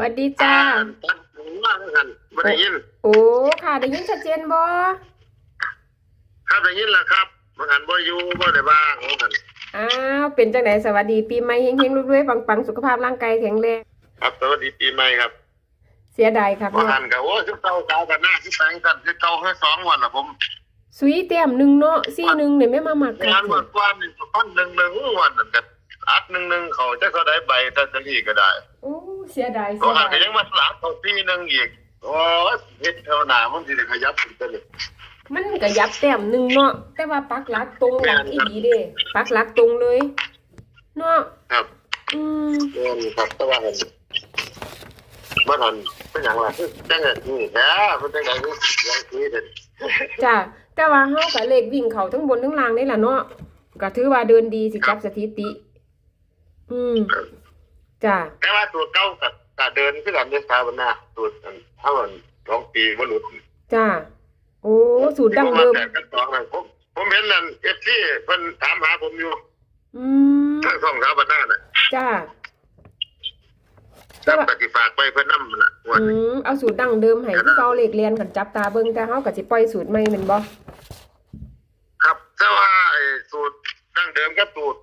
วัสดีจ้าตัดหูว่าเหมือนกันไม่ได้ยิน โอ้ค่ะได้ยินชัดเจนบ่ครับได้ยินแล้วครับเหมือนกันบ่อยู่บ่ได้บ้างเหมือนกันอ้าวเป็นจังไดสวัสดีปีใหม่เฮงๆรวยๆปังๆสุขภาพร่างกายแข็งแรงครับสวัสดีปีใหม่ครับ เสียดายครับเหมือนเนาะกันกับโอ้ชุดเก่าเก่ากันหน้าชุดแต่งกันชุดเก่าแค่สองวันละผมสุยแต้มหนึ่งเนาะซี่หนึ่งเนี่ยแม่มามักกังานวันกว่านี่ต้นหนึ่งหนึ่งวันนั่นกันอัดหนึ่งหนึ่งเขาจะเขาได้ใบตัดลีก็ได้ โอ้ เสียดายก็เสียหัดานก็ยยังมาสลับเขาปีหนึ่งอีกโอ้ยเฮ็ดเท่าหน้ามันสิได้ขยับขึ้นไปเลยมันก็ยับแต้มหนึ่งเนาะแต่ว่าปักหลักตรงหลักอีหลีเด้ปักหลักตรงเลยเนาะครับ อืมเรียนครับแต่ว่าเห็นเมื่อนั้นเป็นอย่างไรจังไงนี่แท้เป็นจังไงนี่ยังคุยเด็ดจ้าแต่ว่าเฮากับเลขวิ่งเขาทั้งบนทั้งล่างนี่ล่ะเนาะก็ถือว่าเดินดีสิจับสถิติ อืม จ้าแต่ว่าตัวเก้ากับกับเดินขึ้นกันในสถาบันหน้าตัวอันถ้ามันสองปีว่าหลุดจ้าโอ้สูตรดั้งเดิมแต่กันสองนั่นผมผมเห็นนั่นเอฟซีเพิ่นถามหาผมอยู่ อืมทางสองสถาบันหน้าน่ะจ้าจับปฏิฝากไปเพิ่นนำน่ะว่าอืมเอาสูตรดั้งเดิมให้คือเก่าเลขเรียนกันจับตาเบิ่งแต่เฮาก็สิปล่อยสูตรใหม่แม่นบ่ครับแต่ว่าไอ้สูตรดั้งเดิมกับสูตร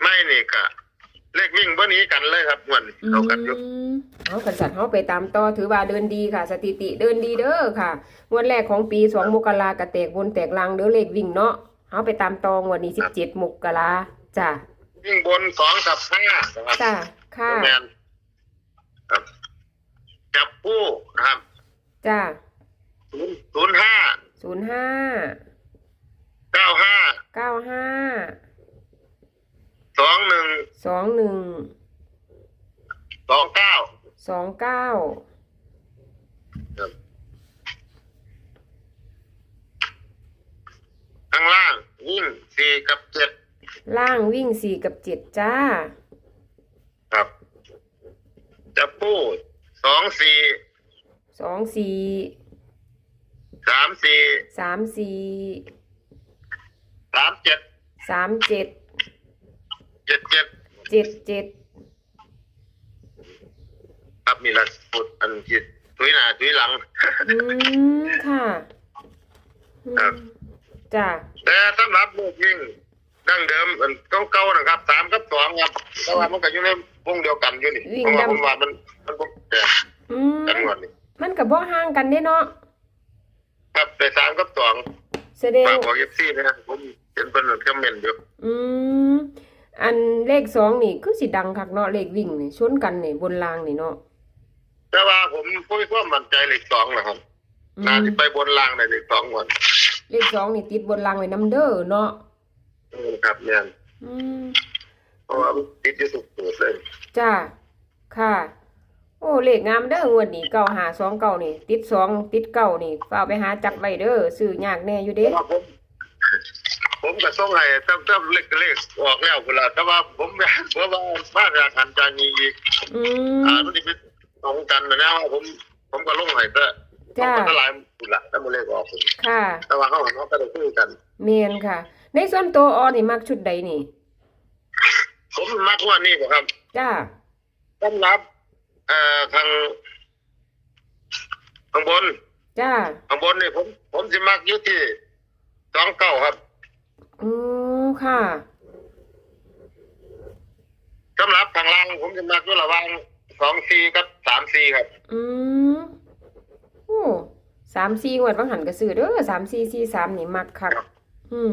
ไม่นี่ก็ เลขวิ่งบ่หนี้กันเลยครับม่วนนี่อืเข้ากันอยู่มเอากันสัตว์เฮาไปตามต่อถือว่าเดินดีค่ะ สถิติเดินดีเด้อค่ะงวดแรกของปี2มกราก็แตกบนแตกล่างเด้อเลขวิ่งเนาะเฮาไปตามต่องวดนี้17มกราจ้าวิ่งบนสองกับห้านะครับจ้าค่ะแมนครับจับคู่นะครับจ้าศูนย์ศูนย์ห้าศูนย์ห้าเก้าห้าเก้าห้า สองหนึ่งสองหนึ่งสองเก้าสองเก้าข้างล่างวิ่งสี่กับเจ็ดล่างวิ่งสี่กับเจ็ดจ้า ครับจับคู่สองสี่สองสี่สามสี่สามสี่สามเจ็ดสามเจ็ด เจ็ดเจ็ดเจ็ดเจ็ดครับมีละสุดอันจิตถุยหน้าถุยหลัง อืมค่ะอืมครับ จ้าแต่สำหรับลูกวิ่งดั้งเดิมอันเก่าๆนะครับสามกับสองครับแต่ว่ามันก็อยู่ในวงเดียวกันอยู่นี่เพราะว่าผมว่ามันมันบ่แตกอืมกันงวดนี่มันกับบ่ห่างกันเด้เนาะครับไปสามกับสองแสดงฝากบอกเอฟซีนะครับผมเห็นเป็นคอมเมนต์อยู่อืม อันเลขสองนี่คือสิดังคักเนาะเลขวิ่งนี่ชนกันนี่บนรางนี่เนาะแต่ว่าผมพูดว่ามั่นใจเลขสองนะครับอืน่ามจะไปบนล่างในเลขสองวันเลขสองนี่ติดบนรางไว้น้ำเด้อเนาะอืมครับเนี่ยอืมเพราะว่ามันติดอยู่สุดตัวเลยจ้าค่ะ โอ้เลขงามเด้องวดนี้เก้าหาสองเก้านี่ ติดสองติดเก้านี่ฝ้ากไปหาจับไว้เด้อซื้อยากแน่อยู่เพเด้ราะว่าผม ผมก็ส่งให้ตั้งแต่เลขเลขออกแล้วเวลาแต่ว่าผมอยากเพราะว่าบ้านราคาจานีอีกอือ่ามมันจะเป็นตรงกันนะนะว่าผมผมก็ลงให้ก็ผมจ้าก็ทลายบุญละถ้ามันเลขออกผมค่ะแต่ว่าเขาเขาก็ได้คุยกันเมียนค่ะ ในส่วนตัวออนี่มักชุดใดนี่ ผมมักว่านี่บ่ครับจ้าสำหรับเอ่อทางข้างบน จ้าข้างบนนี่ผม ผมสิมักอยู่ที่สองเก้าครับ อืมค่ะ สำหรับทางล่างผมสิมักอยู่ระหว่างสองสี่กับสามสี่ครับ อืมโอ้สามสี่งวดบางหันก็ซื้อเด้อสามสี่สี่สามนี่มักคักอืม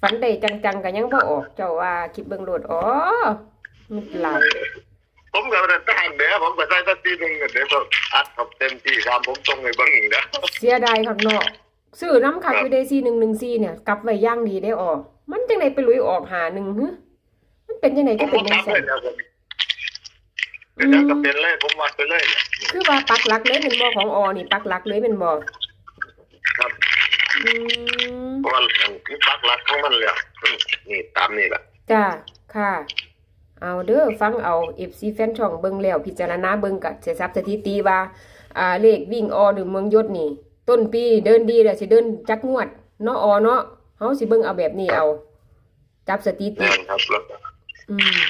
ฝันได้จังๆก็ยังบ่ออก เจ้าว่าคิดเบิ่งโลดอ๋อมันหลายผมก็เป็นทหารเดี๋ยวผมก็ใส่ตัตีหนึ่งเดี๋ยวก็อัดกับเต็มที่ครับผมส่งให้เบิ่งอีกแล้วเสียดายคักเนาะ ซื้อน้ำคักครับอยู่ได้สี่หนึ่งหนึ่งสี่เนี่ย กลับไว้อย่างดีได้ออก มันจังไดไปลุยออกหาหนึ่งฮึมันเป็นจังไดผก็มเป็นก็จังทำเลซั่ยนนะผมเดี๋ยวก็เป็นเลยผมวัดไปเลยเนี่ยคือว่าปักหลักเลยเป็นบ่ของออนี่ปักหลักเลยเป็นบ่ครับอืมเพราะว่าคือปักหลักของมันเลยอะนี่ตามนี่แหละจ้าค่ะ เอาเด้อฟังเอา FC แฟนช่องเบิ่งแล้วพิจารณาเบิ่งก็สิทรัพย์สถิติว่าอ่าเลขวิ่งออหรือเมืองยศนี่ ต้นปีเดินดีแล้วสิเดินจักงวดเนาะออเนาะเฮาสิเบิ่งเอาแบบนี้เอา จับสถิตินั่นครับแล้วก็อืม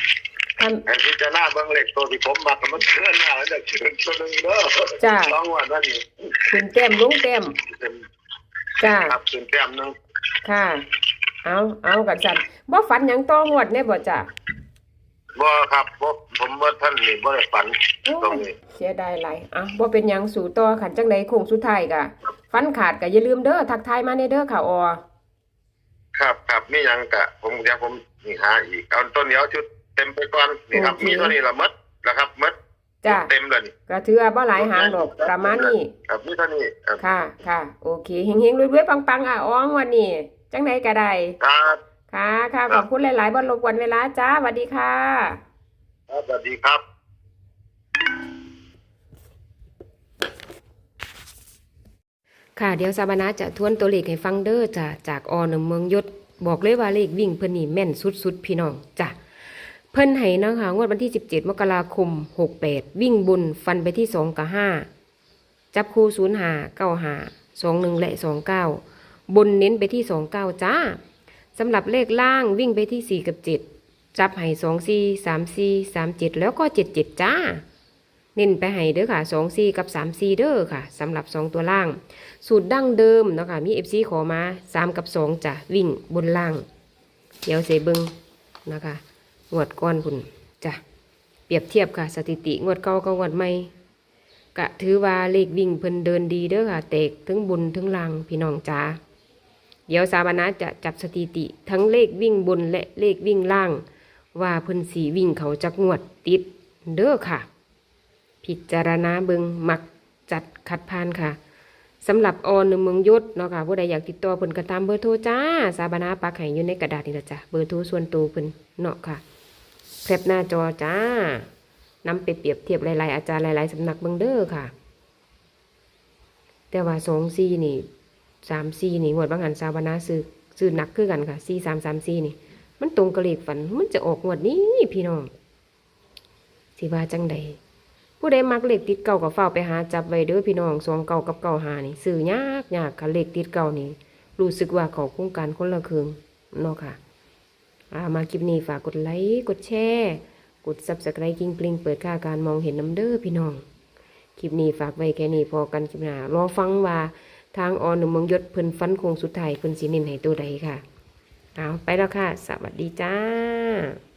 ทให้พิจารณาเบิ่งเลขตัวที่ผมมักก็มันเกินหน้าแล้วจะเกินตัวหนึงเด้อจ้ะ สองวันนั่นนี่ำขึ้นแต้มลงแต้มเป็นจ้า ครับเป็นแต้มหนึงค่ะ เอาเอากันสั่นบ่ฝันหยังต้องวดแน่บ่จ้ะ บ่ครับบ่ผมว่าท่านนี่บ่ได้ฝันโอ้ตรงยนี้เสียดายหลายอะบ่เป็นหยังสู่ต่อขันจังใดโค้งสุดท้ายกะฟันขาดก็อย่าลืมเด้อทักทายมาในเด้อค่ะออครับครับมีหยังกะผมเดี๋ยวผมนี่หาอีกเอาต้นเดียวชุดเต็มไปก่อนนี่ครับโอเคมีเท่านี้ละหมดนะครับหมดจ้ะเต็มเลยนี่ก็ถือว่าบ่หลายหางดอกประมาณนี้ครับมีเท่านี้ครับค่ะ ค่ะ โอเคเฮงๆรวยๆปังๆอะอ้องวันนี้จังใดก็ได้ครับ ค่ะค่ะขอบคุณหลาย ๆบ่รบกวนเวลาจ้าสวัสดีค่ะครับสวัสดีครับค่ะเดี๋ยวซาบานะจะทวนตัวเลขให้ฟังเด้อจ้ะจากอหนึ่งเมืองยศบอกเลยว่าเลขวิ่งเพิ่นนี่แม่นสุดๆพี่น้องจ้ะเพิ่นให้นะคะงวดวันที่ 17 มกราคม 68 วิ่งบุญฟันไปที่ 2 กับ 5 จับคู่0 5 9 5 2 1 และ 29 บนเน้นไปที่ 29 จ้า สำหรับเลขล่างวิ่งไปที่ 4 กับ 7 จับให้2 4 3 4 3 7 แล้วก็ 7 7 จ้า เน้นไปให้เด้อค่ะ2 4 กับ 3 4 เด้อค่ะสำหรับ 2 ตัวล่าง สูตรดั้งเดิมเนาะคะมี FC ขอมา 3 กับ 2จ้ะวิ่งบนล่าง เดี๋ยวเสเบิงนะคะงวดก้อนพุ่นจ้ะเปรียบเทียบค่ะ สถิติงวดเก่ากับงวดใหม่กะถือว่าเลขวิ่งเพิ่นเดินดีเด้อค่ะเตกถึงบุญถึงล่างพี่น้องจ้า เดี๋ยวสาบานะจะจับสถิติทั้งเลขวิ่งบนและเลขวิ่งล่าง ว่าเพิ่นสีวิ่งเขาจักงวดติดเด้อค่ะ พิจารณาเบิงมักจัดคัดพานค่ะสำหรับออนในเมืองยศเนาะค่ะผู้ใดอยากติดต่อเพิ่นก็ตามเบอร์โทรจ้า สาบานาปักให้อยู่ในกระดาษนี่ละจ้ะเบอร์โทรส่วนตัวเพิ่นเนาะค่ะแคปหน้าจอจ้านำไปเปรียบเทียบหลายๆอาจารย์หลายๆสำนักเบิงเด้อค่ะ แต่ว่าสองซีนี่ สามซีนี่หมวดบางหันสาบนาซื้อซื้อหนักคือกันค่ะซีสามสามซีนี่ มันตรงกับเลขฝันมันจะออกงวดนี้พี่น้องสิว่าจังใดผู้ใดมักเลขติดเก่ากับเฝ้าไปหาจับไว้เด้อพี่น้องสองเก่ากับเก่าหานี่ซื้อยากยากค่ะเลขติดเก่านี่รู้สึกว่าเขาโครงการคนละครึ่งเนาะค่ะามาคลิปนี้ฝากกดไลค์กดแชร์กด subscribe กิ้งปลิงเปิดค่าการมองเห็นน้ำเด้อพี่น้องคลิปนี้ฝากไว้แค่นี้พอกันคลิปหน้ารอฟังว่า ทางออนหนึ่งเมืองยศเพิ่นฟันคงสุดท้ายเพิ่นสีนินให้ตัวใดค่ะ เอาไปแล้วค่ะ สวัสดีจ้า